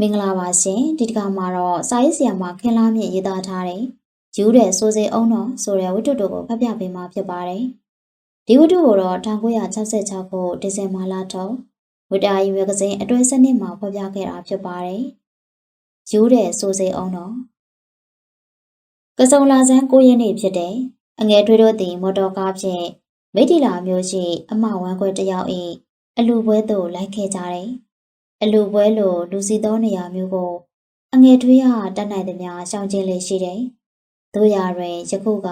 မင်္ဂလာပါရှင်ဒီတစ်ခါမှာတော့စာရေးဆရာမခင်လားမြင့်ရေးသားထားတဲ့ယူတဲ့စိုးစိအောင်တော်ဆိုတဲ့ဝတ္ထုတို့ကိုဖတ်ပြပေးမှာဖြစ်ပါတယ်ဒီဝတ္ထုကိုတော့1966ခုဒီဇင်ဘာလထုတ်ဝတ္တာရီဝက်ကစင်းအတွဲစနစ်မှာဖော်ပြခဲ့တာဖြစ်ပါတယ်ယူတဲ့စိုးစိအောင်တော်ကစုံလာစန်း9ရက်နေ့ဖြစ်တဲ့အငယ်ထွေးတို့သည်မော်တော်ကားဖြင့်မိထီလာမျိုးရှိအမဝမ်းခွဲတစ်ယောက်၏အလူပွဲသို့လိုက်ခဲ့ကြတယ် အလူပွဲလိုလူစီသောနေရာမျိုးကို အငယ်ထွေးကတတ်နိုင်သမျှရှောင်ကျဉ်လေးရှိတယ်။တို့ရတွင်ယခုက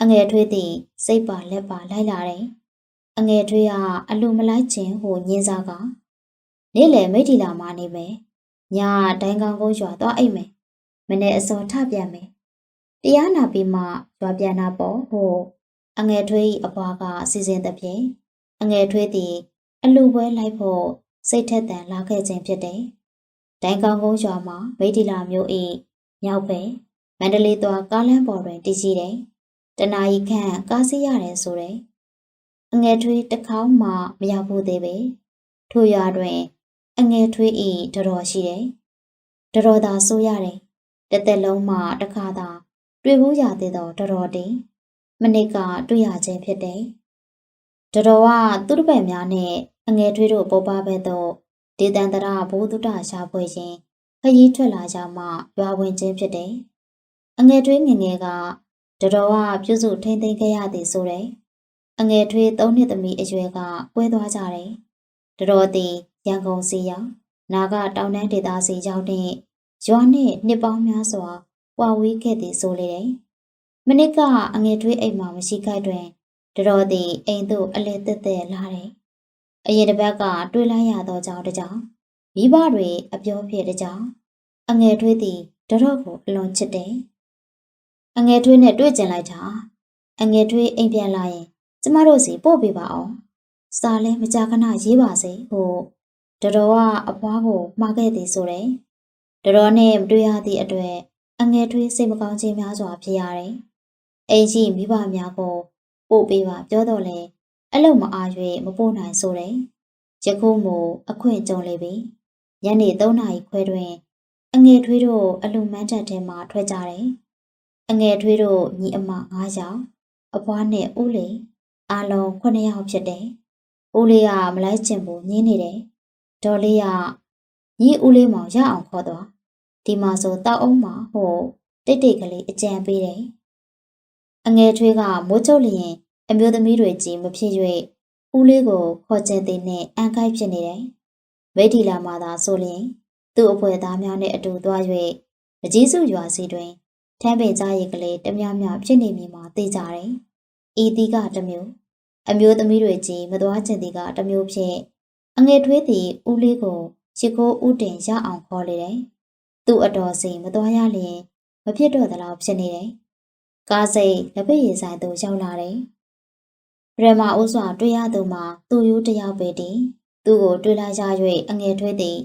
အငယ်ထွေးသည်စိတ်ပါလက်ပါလိုက်လာတယ်။အငယ်ထွေးကအလူမလိုက်ခြင်းဟိုညင်းစားကနေ့လယ်မိထီလာမှနေမယ်။ညဒိုင်းကောင်းကုန်းရွာသွားအိတ်မယ်။မနေ့အစောထပြန်မယ်။တရားနာပြီးမှရွာပြန်တာပေါ့ဟိုအငယ်ထွေး၏အဘွားကစီစဉ်သဖြင့်အငယ်ထွေးသည်အလူပွဲလိုက်ဖို့ စိတ်ထက်သန်လာခဲ့ခြင်းဖြစ်တယ်။ဒိုင်ကောင်ကုန်းရွာမှာဗိဒိလာမျိုး၏မြောက်ပဲမန္တလေးသွားကားလမ်းပေါ်တွင်တည်ရှိတယ်။တနာရီခန့်ကားစီးရတယ်ဆိုတယ်။အငယ်ထွေးတစ်ခေါက်မှမရောက်ဘူးသေးပဲ။ထိုရွာတွင် အငယ်ထွေး၏တတော်ရှိတယ်။တတော်သာဆိုရတယ်။တစ်သက်လုံးမှတစ်ခါသာတွေ့ဘူးရသေးတော့တတော်တင်မနစ်ကတွေ့ရခြင်းဖြစ်တယ်။တတော်ကသူ့တပည့်များနဲ့ အငယ်ထွေးတို့ပေါ်ပါဘက်သို့ဒေတန်တရဘိုးတုတရှာဖွေခြင်းခရီးထွက်လာကြမှရွာဝင်ခြင်းဖြစ်တယ်။အငယ်ထွေးငငယ်ကတတော်ကပြုစုထိမ့်သိမ်းခဲ့ရသည်ဆိုတယ်။အငယ်ထွေးသုံးနှစ်သမီးအရွယ်ကကွဲသွားကြတယ်။တတော်သည်ရန်ကုန်စီရောက်နာကတောင်တန်းဒေသစီရောက်တဲ့ရွာနှင့်နှစ်ပေါင်းများစွာပွာဝေးခဲ့သည်ဆိုလေတယ်။မနစ်ကအငယ်ထွေးအိမ်မှာမရှိခိုက်တွင်တတော်သည်အိမ်သို့အလဲတက်တက်လာတယ်။ အရင်တစ်ပတ်ကတွေးလိုက်ရသောကြောင့်တကြောင်မိဘတွေအပြောဖြစ်တဲ့ကြောင်အငယ်ထွေးသည်တတော့ကိုအလွန်ချစ်တယ်။အငယ်ထွေးနဲ့တွေ့ကြင်လိုက်တာအငယ်ထွေးအိမ်ပြန်လာရင် ကျမတို့စီပို့ပေးပါအောင်။စာလဲမကြာခဏရေးပါစေဟိုတတော်ကအဖွားကိုမှားခဲ့သည်ဆိုတယ်။တတော်နဲ့မတွေ့ရသည့်အတွက်အငယ်ထွေးစိတ်မကောင်းခြင်းများစွာဖြစ်ရတယ်။အိမ်ကြီးမိဘများကိုပို့ပေးပါပြောတော့လဲ အလုံးမအား၍မပို့နိုင်ဆိုတယ်။ယခုမှအခွင့်ကြုံလေပြီ။ညနေ3နာရီခွဲတွင် အငယ်ထွေးတို့အလူမန်းတက်ထဲမှထွက်ကြတယ်။အငယ်ထွေးတို့ညီအမ9ယောက်အဖွားနဲ့ဦးလေးအားလုံး9ယောက်ဖြစ်တယ်။ဦးလေးကမလိုက်ချင်ဘူးညင်းနေတယ်။ဒေါ်လေးကညီဦးလေးမောင်ရအောင်ခေါ်သွား။ဒီမှာဆိုတောက်အောင်မှာဟိုတိတ်တိတ်ကလေးအကြံပေးတယ်။အငယ်ထွေးကမိုးချုပ်လျင် အမျိုးသမီးတွေကြီးမဖြစ်၍ဦးလေးကိုခေါ်ကျင်သည်နှင့်အန်ခိုက်ဖြစ်နေတယ်။ဗိဒ္ဓီလာမှသာဆိုလျင် သူ့အဖွဲ့သားများနှင့်အတူသွား၍အကြီးစုရွာစီတွင်ထမ်းပင်ကြားရည်ကလေးတများများဖြစ်နေမည်မှာသိကြတယ်။ဤတီကတမျိုးအမျိုးသမီးတွေကြီးမသွားကျင်သည်ကတမျိုးဖြင့်အငယ်ထွေးသည်ဦးလေးကိုရှ िख ိုးဥတင်ရအောင်ခေါ်လေတယ်။သူ့အတော်စီမသွားရလျင်မဖြစ်တော့သလောက်ဖြစ်နေတယ်။ကားစိတ်လက်ဖက်ရည်ဆိုင်သို့ရောက်လာတယ်။ ဗရမအိုးစွာတွေ့ရသူမှာသူ့ရိုးတယောက်ပဲတည်သူ့ကိုတွေ့လိုက်ရ၍အငယ်ထွေးသည်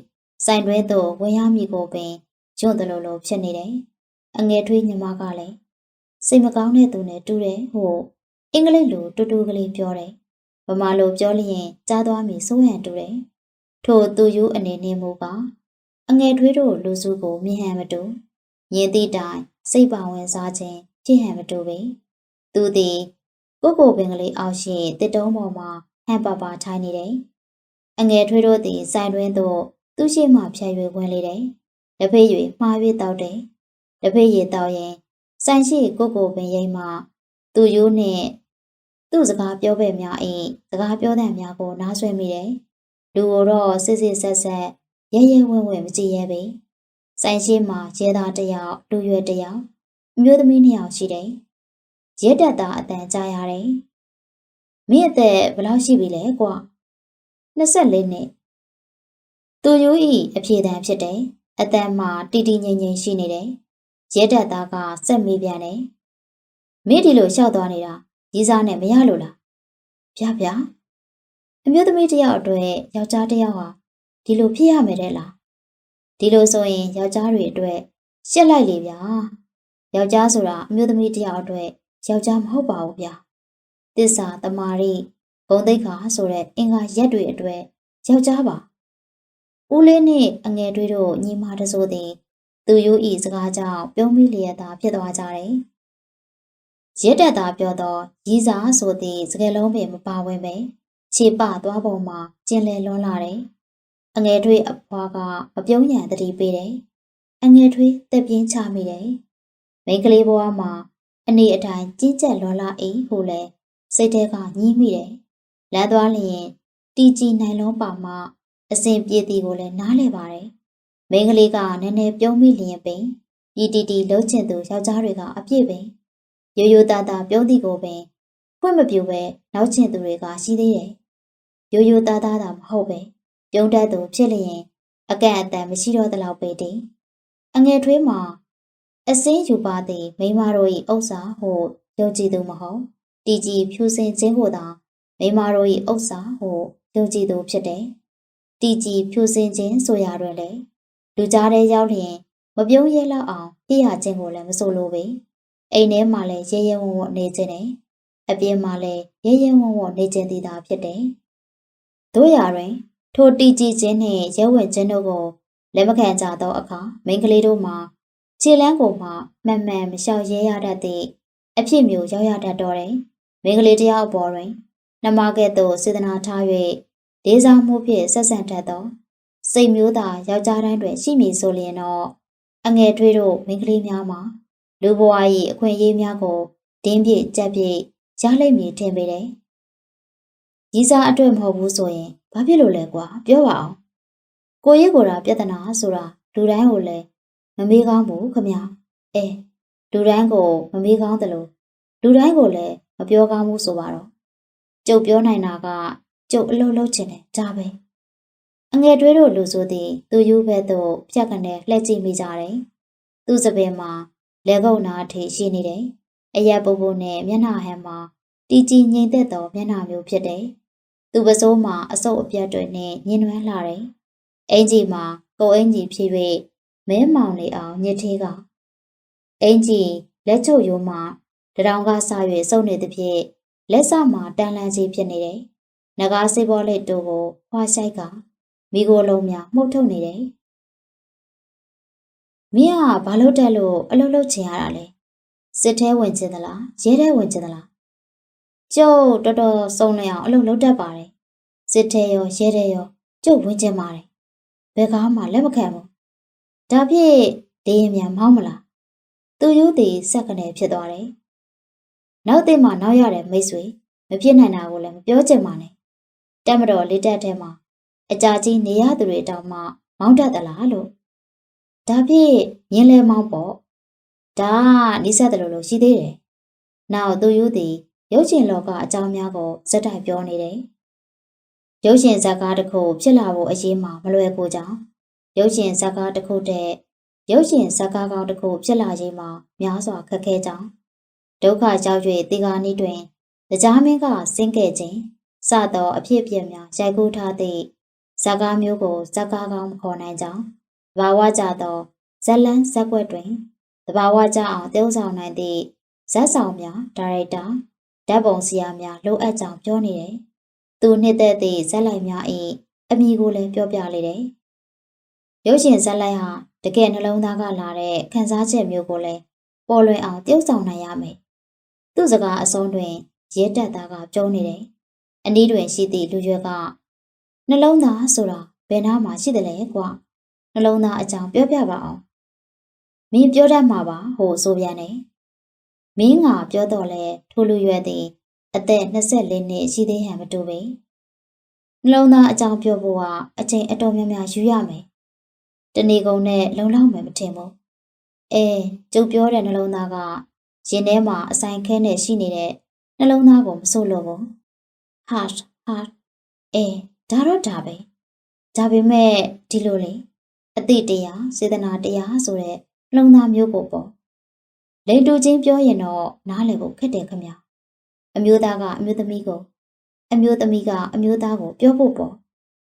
စိုင်တွဲသို့ဝင်ရမည်ကိုပင်ညွန့်တယ်လို့လို့ဖြစ်နေတယ်အငယ်ထွေးညီမကလည်းစိတ်မကောင်းတဲ့သူနဲ့တူတယ်ဟိုအင်္ဂလိပ်လိုတူတူကလေးပြောတယ်ဗမာလိုပြောလျင်ကြားသွားမည်စိုးရန်တူတယ်ထို့သူယူအနေနဲ့မူကအငယ်ထွေးတို့လူစုကိုမြင်ဟန်မတူမြင်သည့်တိုင်စိတ်ပါဝင်စားခြင်းဖြစ်ဟန်မတူပေသူသည် ကိုကိုပင်ကလေးအောက်ရှိတစ်တုံးပေါ်မှာဟန်ပါပါထိုင်နေတယ်။အငယ်ထွေးတို့သည်ဆိုင်တွင်းသို့သူ့ရှိမှဖြတ်၍ဝင်လေတယ်။လက်ဖေး၍မှား၍တောက်တယ်။လက်ဖေးရည်တောက်ရင်ဆိုင်ရှိကိုကိုပင်ရိမ့်မှသူ့ရိုးနှင့်သူ့စကားပြောပဲ့များ၏စကားပြောတဲ့များကိုနားဆွဲမိတယ်။လူကိုတော့စစ်စစ်ဆက်ဆက်ရဲရဲဝဲဝဲမကြည့်ရဲပေ။ဆိုင်ရှိမှရဲသားတစ်ယောက်လူရွယ်တစ်ယောက်အမျိုးသမီးနှစ်ယောက်ရှိတယ်။ ရဲတက်သားအတန်ကြားရတယ်။မင်းအသက်ဘယ်လောက်ရှိပြီလဲကွာ။24နှစ်။သူယူဤအဖြေတန်ဖြစ်တယ်။အတန်မှာတီတီငိမ့်ငိမ့်ရှိနေတယ်။ရဲတက်သားကစက်မေးပြန်တယ်။မင်းဒီလိုလျှောက်သွားနေတာရီးစားနဲ့မရလို့လား။ဗျာဗျာ။အမျိုးသမီးတယောက်အတွက်ယောက်ျားတယောက်ဟာဒီလိုဖြစ်ရမယ်တဲ့လား။ဒီလိုဆိုရင်ယောက်ျားတွေအတွက်ရှက်လိုက်လေဗျာ။ယောက်ျားဆိုတာအမျိုးသမီးတယောက်အတွက် ယောက်ျားမဟုတ်ပါဘူးဗျာ။တစ္ဆာတမာရီဂုံတိတ်ခါဆိုတဲ့အင်္ဂါရက်တွေအတွက်ယောက်ျားပါဦးလေးနှင့်အငယ်တွေတို့ညီမတစိုးသည်သူယူဤစကားကြောင့်ပြုံးမိလျက်သာဖြစ်သွားကြတယ်။ရစ်တက်သာပြောသောရီးစားဆိုသည့်စကားလုံးပင်မပါဝင်ပဲခြေပသွားပုံမှာကျင်လည်လွန်းလာတယ်။အငယ်တွေအဖွားကမပြုံးရန်တတိပေးတယ်။အငယ်တွေတက်ပြင်းချမိတယ်။မိန်းကလေးဘဝမှာ အနေအထိုင်ကျဉ်ကျက်လွန်လာ၏ဟုလည်းစိတ်ထဲကညှိမိတယ်။လမ်းသွားလျင်တီကြည်နိုင်လုံးပါမှအစဉ်ပြေသည်ကိုလည်းနားလဲပါတယ်။မိန်းကလေးကနည်းနည်းပြုံးမိလျင်ပင်ပြည်တီတီလှုပ်ချင်သူယောက်ျားတွေကအပြည့်ပင်ရိုးရိုးသားသားပြုံးသည်ကိုပင်ဖွင့်မပြူပဲနောက်ချင်သူတွေကရှိသေးတယ်။ရိုးရိုးသားသားသာမဟုတ်ပဲပြုံးတတ်သူဖြစ်လျင်အကန့်အသတ်မရှိတော့သလောက်ပဲတည်။အငယ်ထွေးမှာ အစင်းယူပါသည်မိမတို့၏ဥစ္စာဟုယုံကြည်သူမဟုတ်တီကြီးဖြူစင်ခြင်းကိုသာမိမတို့၏ဥစ္စာဟုယုံကြည်သူဖြစ်တယ်။တီကြီးဖြူစင်ခြင်းဆိုရတွင်လေလူကြားထဲရောက်လျင်မပြုံးရဲလောက်အောင်ပြရခြင်းကိုလည်းမဆိုလိုပေ။အိမ်ထဲမှာလည်းရဲရဲဝံ့ဝံ့နေခြင်းနဲ့အပြင်မှာလည်းရဲရဲဝံ့ဝံ့နေခြင်းသည်သာဖြစ်တယ်။တို့ရာတွင် ထိုတီကြီးခြင်းနှင့်ရဲဝံ့ခြင်းတို့ကိုလက်မခံကြသောအခါမိန်းကလေးတို့မှာ ခြေလန်းကိုမှမှန်မှန်မလျှောက်ရဲရတတ်သည့်အဖြစ်မျိုးရောက်ရတတ်တော်တယ်။မိန်းကလေးတယောက်အပေါ်တွင်နမကဲ့သို့စေတနာထား၍လေးစားမှုဖြင့်ဆက်ဆံတတ်သောစိတ်မျိုးသာယောက်ျားတိုင်းတွင်ရှိမည်ဆိုလျင်တော့အငယ်ထွေးတို့မိန်းကလေးများမှာလူဘဝ၏အခွင့်အရေးများကိုဒင်းပြည့်ကြက်ပြည့်ရလိမ့်မည်ထင်ပေတယ်။ကြီးစားအတွက်မဟုတ်ဘူးဆိုရင်ဘာဖြစ်လို့လဲကွာပြောပါအောင်။ကိုရေးကိုယ်တာပြဿနာဆိုတာလူတိုင်းကိုလည်း မမေးကောင်းဘူးခမ။အဲလူတိုင်းကိုမမေးကောင်းတယ်လို့လူတိုင်းကိုလည်းမပြောကောင်းဘူးဆိုပါတော့။ကျုပ်ပြောနိုင်တာကကျုပ်အလုပ်လုပ်ချင်တယ်ဒါပဲ။အငယ်တွဲတို့လူဆိုသည်သူယူဘက်သို့ဖြတ်ကနေလှည့်ကြည့်မိကြတယ်။သူ့စပယ်မှာလက်ကုပ်နာအထိရှိနေတယ်။အရက်ပုပ်ပုပ်နဲ့မျက်နှာဟန်မှာတီကြည်ငိမ့်သက်သောမျက်နှာမျိုးဖြစ်တယ်။သူပစိုးမှာအစုပ်အပြတ်တွေနဲ့ညှဉ်းနှွမ်းလာတယ်။အင်ကြီးမှာကိုယ်အင်ကြီးဖြစ်၍ မဲမောင်နေအောင်ညစ်သေးကအင်ကြီးလက်ချုပ်ရိုးမှာတရောင်ကဆ၍စုပ်နေသည်ဖြင့်လက်စမှာတန်လန်းကြီးဖြစ်နေတယ်။နဂါးစေဘောလက်တို့ကိုဖွာဆိုင်ကမိကိုယ်လုံးများမှုတ်ထုတ်နေတယ်။မင်းကဘာလို့တက်လို့အလုပ်လုပ်ချင်ရတာလဲ။စစ်ထဲဝင်ချင်သလားရဲထဲဝင်ချင်သလား။ကျုပ်တော်တော်စုံနေအောင်အလုပ်လုပ်တတ်ပါတယ်။စစ်ထဲရောရဲထဲရောကျုပ်ဝင်ချင်ပါတယ်။ဘယ်ကားမှလက်မခံဘူး။ ဒါဖြင့်လေရင်မြန်မောင်းမလား။သူယူသည်စက်ကနေဖြစ်သွားတယ်။နောက်သိမှနောက်ရတဲ့မိတ်ဆွေမဖြစ်နိုင်တာကိုလည်းမပြောချင်ပါနဲ့။တက်မတော်လေးတက်ထဲမှာအကြာကြီးနေရသူတွေတောင်မှမောင်းတတ်သလားလို့ဒါဖြင့်မြင်းလဲမောင်းပေါ့ဒါနီးစပ်တယ်လို့လို့ရှိသေးတယ်နောက်သူယူသည်ရုပ်ရှင်လောကအကြောင်းများကိုဇက်တိုက်ပြောနေတယ်ရုပ်ရှင်ဇာတ်ကားတစ်ခုဖြစ်လာဖို့အရေးမှာမလွယ်ကူကြောင်း ရုပ်ရှင်ဇာတ်ကားတစ်ခုတည်းရုပ်ရှင်ဇာတ်ကားကောင်းတစ်ခုဖြစ်လာရေးမှာများစွာခက်ခဲကြောင်းဒုက္ခရောက်၍တေဂာနီးတွင်တရားမင်းကစင်းခဲ့ခြင်းစသောအဖြစ်အပျက်များရိုက်ကူးထားသည့်ဇာကားမျိုးကိုဇာကားကောင်းမခေါ်နိုင်ကြောင်းတဘာဝကြသောဇက်လန်းဇက်ွက်တွင်တဘာဝကြအောင်တည်ဆောင်နိုင်သည့်ဇက်ဆောင်များဒါရိုက်တာဓာတ်ပုံဆရာများလိုအပ်ကြောင်းပြောနေတယ်။သူနှစ်သက်သည့်ဇက်လိုက်များ၏အမည်ကိုလည်းပြောပြလေတယ်။ ရုပ်ရှင်ဇက်လိုက်ဟာတကယ်နှလုံးသားကလာတဲ့ခန်းစားချက်မျိုးကိုလည်းပေါ်လွင်အောင်တည်ဆောင်နိုင်ရမယ်။သူ့စကားအဆုံးတွင်ရဲတက်သားကပြောနေတယ်။အနည်းတွင်ရှိသည့်လူရွက်ကနှလုံးသားဆိုတာဘယ်နာမှာရှိတယ်လဲကွာနှလုံးသားအကြောင်းပြောပြပါအောင်မင်းပြောတတ်မှာပါဟိုဆိုပြန်နေမင်းငါပြောတော့လဲထိုလူရွယ်သည်အသက်24နှစ်ရှိသေးဟန်မတူပေနှလုံးသားအကြောင်းပြောဖို့ကအချိန်အတော်များများယူရမယ် တဏီကုံနဲ့လုံလောက်မယ်မထင်ဘူးအဲကျုပ်ပြောတဲ့နှလုံးသားကရင်ထဲမှာအဆိုင်ခဲနဲ့ရှိနေတဲ့နှလုံးသားကိုမဆို့လို့ဘူး heart heart အဲဒါတော့ဒါပဲဒါပေမဲ့ဒီလိုလေအတိတရားစေတနာတရားဆိုတဲ့နှလုံးသားမျိုးကိုပေါ့လိန်တူချင်းပြောရင်တော့နားလည်ဖို့ခက်တယ်ခမအမျိုးသားကအမျိုးသမီးကိုအမျိုးသမီးကအမျိုးသားကိုပြောဖို့ပေါ့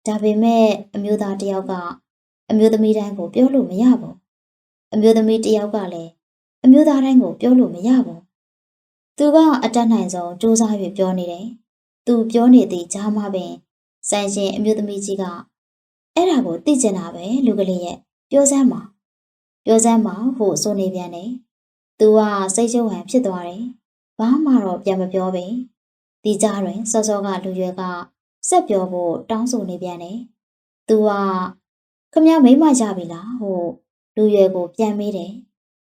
ဒါပေမဲ့အမျိုးသားတယောက်က အမျိုးသမီးတိုင်းကိုပြောလို့မရဘူးအမျိုးသမီးတယောက်ကလည်းအမျိုးသားတိုင်းကိုပြောလို့မရဘူးသူကအတတ်နိုင်ဆုံးစူးစမ်း၍ပြောနေတယ်သူပြောနေသည့်ကြားမှာပင်ဆိုင်ရှင်အမျိုးသမီးကြီးကအဲ့ဒါကိုသိကျင်တာပဲလူကလေးရဲ့ပြောစမ်းပါပြောစမ်းပါဟုဆိုနေပြန်တယ်သူကစိတ်ရှုပ်ဟန်ဖြစ်သွားတယ်ဘာမှတော့ပြန်မပြောပဲဒီကြားတွင်စောစောကလူရွယ်ကဆက်ပြောဖို့တောင်းဆိုနေပြန်တယ်သူက ခမရမိမရပြီလားဟုလူရွယ်ကိုပြန်မေးတယ်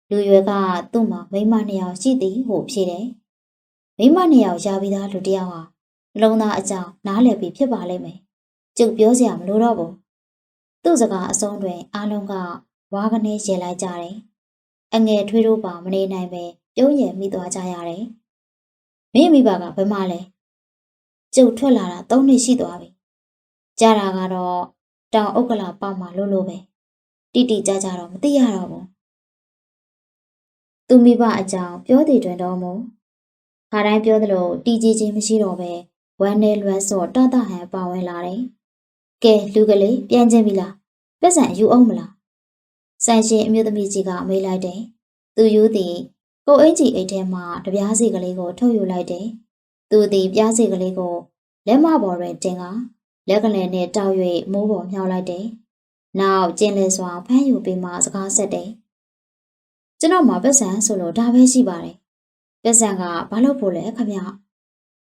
လူရွယ်ကသူ့မှာမိမနှစ်ယောက်ရှိသည်ဟုဖြေတယ်မိမနှစ်ယောက်ရပြီးသားလူတစ်ယောက်ဟာလုံသားအကြောင်းနားလည်ပြီးဖြစ်ပါလိမ့်မယ်ကျုပ်ပြောစရာမလိုတော့ဘူးသူ့စကားအဆုံးတွင်အားလုံးကဝါကနေရေလိုက်ကြတယ်။အငယ်ထွေးတို့ပါမနေနိုင်ပဲပြုံးရယ်မိသွားကြရတယ်။မင်းမိဘကဘယ်မှလဲ။ကျုပ်ထွက်လာတာ၃နှစ်ရှိသွားပြီ။ကြားတာကတော့ တောင်ဥက္ကလာပေါက်မှလို့လို့ပဲ။တိတိကျကျတော့မသိရတော့ဘူး။သူမိဘအကြောင်းပြောတည်တွင်တော့မူခါတိုင်းပြောသလိုတီကြီးချင်းမရှိတော့ပဲဝမ်းနဲ့လွမ်းစော့တတဟန်ပါဝင်လာတယ်။ကဲလူကလေးပြန်ချင်းပြီလားပတ်စံယူအောင်မလားဆိုင်ရှင်အမျိုးသမီးကြီးကအမေးလိုက်တယ်သူယူသည်ကိုအင်ကြီးအိတ်ထဲမှတပြားစီကလေးကိုထုတ်ယူလိုက်တယ်သူသည်ပြားစီကလေးကိုလက်မပေါ်တွင်တင်က လက်ကလေးနဲ့တောက်၍မိုးပေါ်မြှောက်လိုက်တယ်နောက်ကျင်းလဲစွာဖမ်းယူပြီးမှစကားဆက်တယ်ကျွန်တော်မှာပတ်စံဆိုလို့ဒါပဲရှိပါတယ်ပတ်စံကဘာလို့ဖို့လဲခမ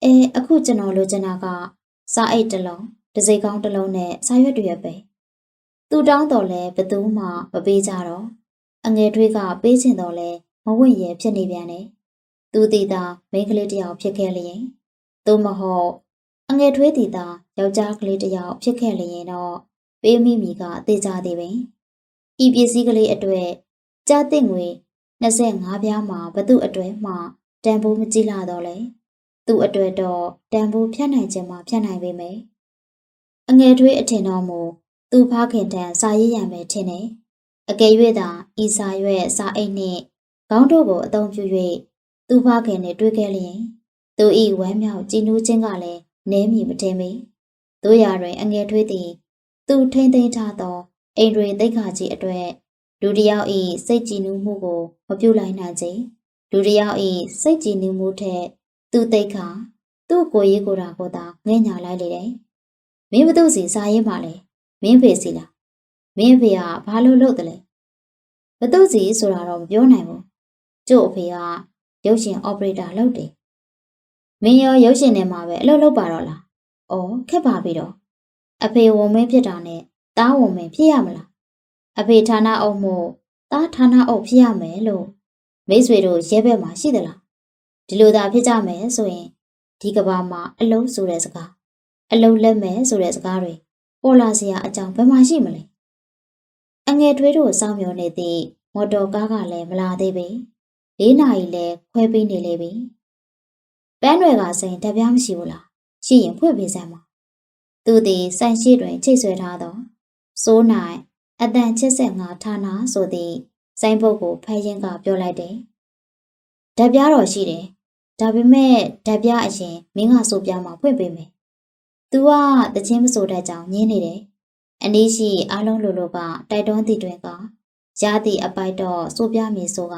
အဲအခုကျွန်တော်လိုချင်တာကစားအိတ်တစ်လုံးတစိကောင်းတစ်လုံးနဲ့စာရွက်တွေပဲသူတောင်းတော်လဲဘသူမှမပေးကြတော့အငယ်ထွေးကပေးချင်တော်လဲမဝင့်ရဖြစ်နေပြန်တယ်သူတီတာမိန်းကလေးတစ်ယောက်ဖြစ်ခဲ့လျင်သို့မဟုတ် အငယ်ထွေးတီတာယောက်ျားကလေးတစ်ယောက်ဖြစ်ခဲ့လျင်တော့ပေးမိမိကအသေးကြသေးပင်ဤပစ္စည်းကလေးအတွေ့ကြားသိငွေ25ပြားမှာဘသူအတွေ့မှတန်ဖိုးမကြည့်လာတော့လေသူအတွေ့တော့တန်ဖိုးဖြတ်နိုင်ခြင်းမှဖြတ်နိုင်ပေမယ်အငယ်ထွေးအထင်တော်မူသူဖခင်တန်စာရေးရမယ်ထင်တယ်။အကယ်၍သာဤစာရွက်စာအိတ်နှင့်ခေါင်းတို့ကိုအသုံးပြု၍သူဖခင်နဲ့တွေ့ခဲ့လျင်သူဤဝမ်းမြောက်ကြည်နူးခြင်းကလည်း နည်းမည်မထင်ပေ။တို့ရာတွင်အငယ်ထွေးသည်သူထိမ့်သိမ်းထားသောအိမ်တွင်တိတ်ခါကြီးအတွေ့လူတစ်ယောက်ဤစိတ်ကြည်နူးမှုကိုမပြုလိုက်နိုင်ခြင်းလူတစ်ယောက်ဤစိတ်ကြည်နူးမှုထက်သူတိတ်ခါသူ့ကိုယ်ရေးကိုယ်တာကိုသာငဲ့ညာလိုက်လေတယ်။မင်းဘသူစီစာရေးပါလေမင်းဖေစီလားမင်းဖေကဘာလို့လုပ်တယ်လဲဘသူစီဆိုတာတော့မပြောနိုင်ဘူးကျို့အဖေကရုပ်ရှင်အော်ပရေတာလုပ်တယ် မင်းရောရုပ်ရှင်ထဲမှာပဲအလုပ်လုပ်ပါတော့လားအော်ခက်ပါပြီတော့အဖေဝန်မင်းဖြစ်တာနဲ့တားဝန်မင်းဖြစ်ရမလားအဖေဌာနအုပ်မို့တားဌာနအုပ်ဖြစ်ရမယ်လို့မိတ်ဆွေတို့ရဲဘက်မှာရှိသလားဒီလိုသာဖြစ်ကြမယ်ဆိုရင်ဒီကဘာမှာအလုံးဆိုတဲ့စကားအလုံးလက်မဲ့ဆိုတဲ့စကားတွေပေါ်လာစရာအကြောင်းဘယ်မှာရှိမလဲအငယ်ထွေးတို့စောင့်မျှော်နေသည့်မော်တော်ကားကလည်းမလာသေးပေလေးနာရီလဲခွဲပေးနေလေပြီ ပန်းတွေကစိန်တပြားမရှိဘူးလားရှိရင်ဖွင့်ပေးစမ်းပါသူသည်ဆိုင်ရှိတွင်ချိတ်ဆွဲထားသောစိုးနိုင်အတန်ချစ်ဆက်ငါဌာနဆိုသည့်စိုင်းပုတ်ကိုဖဲရင်ကပြောလိုက်တယ်ဓာတ်ပြားတော့ရှိတယ်ဒါပေမဲ့ဓာတ်ပြားအရင်မင်းကဆိုပြမှာဖွင့်ပေးမယ်သူကတချင်းမဆိုတတ်ကြောင်ညင်းနေတယ်။အနည်းရှိအားလုံးလိုလိုကတိုက်တွန်းတည်တွင်ကရသည့်အပိုက်တော့စိုးပြမည်ဆိုက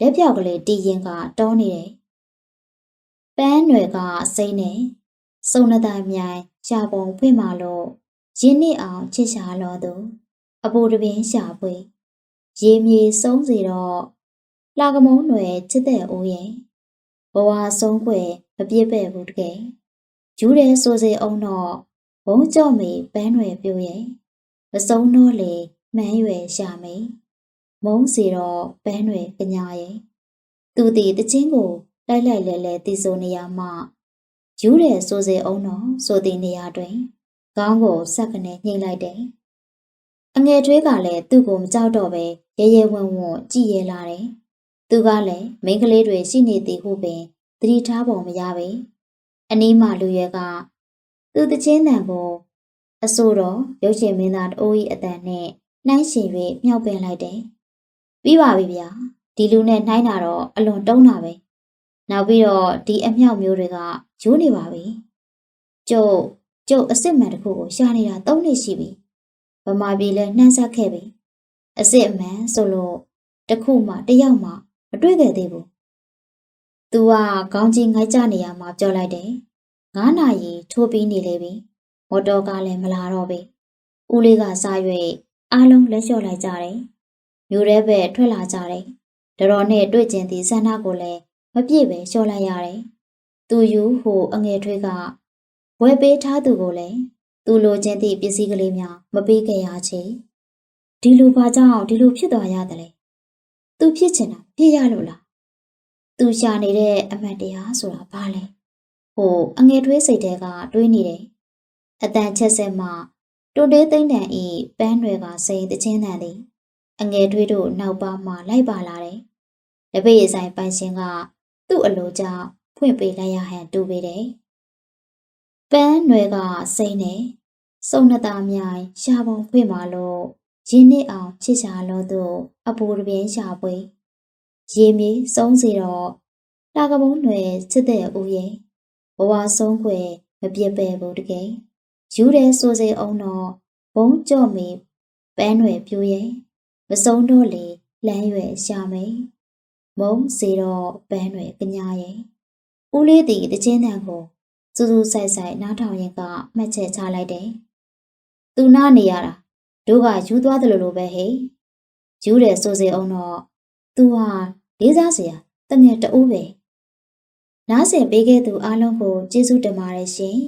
လက်ပြောက်ကလေးတီးရင်ကတောနေတယ်။ ပန်းနွယ်ကစိမ့်နေစုံနတိုင်မြိုင်ရှာပုံဖွင့်မာလို့ရင်းနှီးအောင်ချစ်ရှာလောသူအပူတပင်းရှာပွေရေမြေဆုံးစီတော့လာကမုံနွယ်ချစ်တဲ့အိုးရဲ့ဘဝဆုံးွယ်မပြည့်ပဲ့ဘူးတကယ်ယူတယ်ဆိုစေအောင်တော့ဘုံကြော့မေပန်းွယ်ပြိုရဲ့မစုံတော့လေမှန်းရွယ်ရှာမေမုံစီတော့ပန်းွယ်ကညာရဲ့သူတည်တချင်းကို လိုက်လိုက်လဲလဲတီဆိုနေရမှယူတယ်ဆိုစေအောင်တော့ဆိုတဲ့နေရာတွင်ခေါင်းကိုဆက်ကနေညှိလိုက်တယ်အငယ်ထွေးကလည်းသူ့ကိုမကြောက်တော့ပဲရဲရဲဝံ့ဝံ့ကြည်ရဲလာတယ်သူကလည်းမိန်းကလေးတွေရှိနေသည်ဟုပင်သတိထားပုံမရပေအနီးမှလူရွယ်ကသူတချင်းတန်ကိုအဆိုတော်ရုပ်ရှင်မင်းသားတအိုးကြီးအတန်နဲ့နှိုင်းရှင်၍မြှောက်ပင်လိုက်တယ်။ပြီးပါပြီဗျာ။ဒီလူနဲ့နှိုင်းတာတော့အလွန်တုံးတာပဲ။ နောက်ပြီးတော့ဒီအမြောက်မျိုးတွေကရိုးနေပါပြီ။ကျုပ်ကျုပ်အစ်စ်မှန်တစ်ခုကိုရှာနေတာ၃နှစ်ရှိပြီ။ဗမာပြည်လဲနှမ်းဆက်ခဲ့ပြီ။အစ်စ်အမှန်ဆိုလို့တခုမှတယောက်မှမတွေ့ခဲ့သေးဘူး။ "तू ကခေါင်းကြီးငိုက်ကြနေရမှာပြောလိုက်တယ်။9နာရီထိုးပြီးနေလေပြီ။မော်တော်ကားလည်းမလာတော့ပြီဦးလေးကစား၍အားလုံးလက်လျှော့လိုက်ကြတယ်။မြို့ရဲပဲထွက်လာကြတယ်။တော်တော်နဲ့တွေ့ကျင်သည့်ဆန္ဒကိုလည်း မပြည့်ပဲလျှော့လိုက်ရတယ်။သူယူဟိုအငယ်ထွေးကဝယ်ပေးထားသူကိုလည်းသူလိုချင်သည့်ပစ္စည်းကလေးများမပေးခဲ့ရချေ။ဒီလိုဘာကြောင့်ဒီလိုဖြစ်သွားရတယ်လဲ။ तू ဖြစ်ချင်တာဖြစ်ရလို့လား။ तू ရှာနေတဲ့အမှန်တရားဆိုတာဘာလဲ။ဟိုအငယ်ထွေးစိတ်ထဲကတွေးနေတယ်။အတန်ချက်ဆက်မှတွန်တေးသိမ့်တန်ဤပန်းတွေကစိန်တချင်းတန်သည်အငယ်ထွေးတို့နောက်ပါမှလိုက်ပါလာတယ်။တပည့်ဆိုင်ပိုင်ရှင်က သူ့အလိုကြောင့်ဖွင့်ပေးလိုက်ရဟန်တူပေတယ်။ပန်းတွေကစိန်နဲ့စုံနတာမြိုင်ရှာပုံဖွင့်ပါလို့ရင်းနစ်အောင်ချစ်ရှာလို့သူအပူတပြင်းရှာပွေရေမြေစုံးစီတော့တာကမုံတွေချစ်တဲ့ဦးရဲ့ဘဝဆုံးခွေမပြစ်ပဲဘူးတကယ်ယူတဲ့ဆိုစေအောင်တော့ဘုံကြော့မီပန်းတွေပြိုးရဲ့မစုံတော့လေလမ်းရွယ်ရှာမယ် မုံစီတော့ပန်းတွေကညာရဲ့ဦးလေးတီတချင်းတန်ကိုစူးစူးဆိုင်ဆိုင်နားထောင်ရင်ကမှတ်ချက်ချလိုက်တယ်သူနာနေရတာတို့ကယူသွားတယ်လို့လိုပဲဟဲ့ယူတယ်ဆိုစေအောင်တော့သူဟာလေးစားစရာတငယ်တူပဲနားဆင်ပေးခဲ့သူအားလုံးကိုကျေးဇူးတင်ပါတယ်ရှင်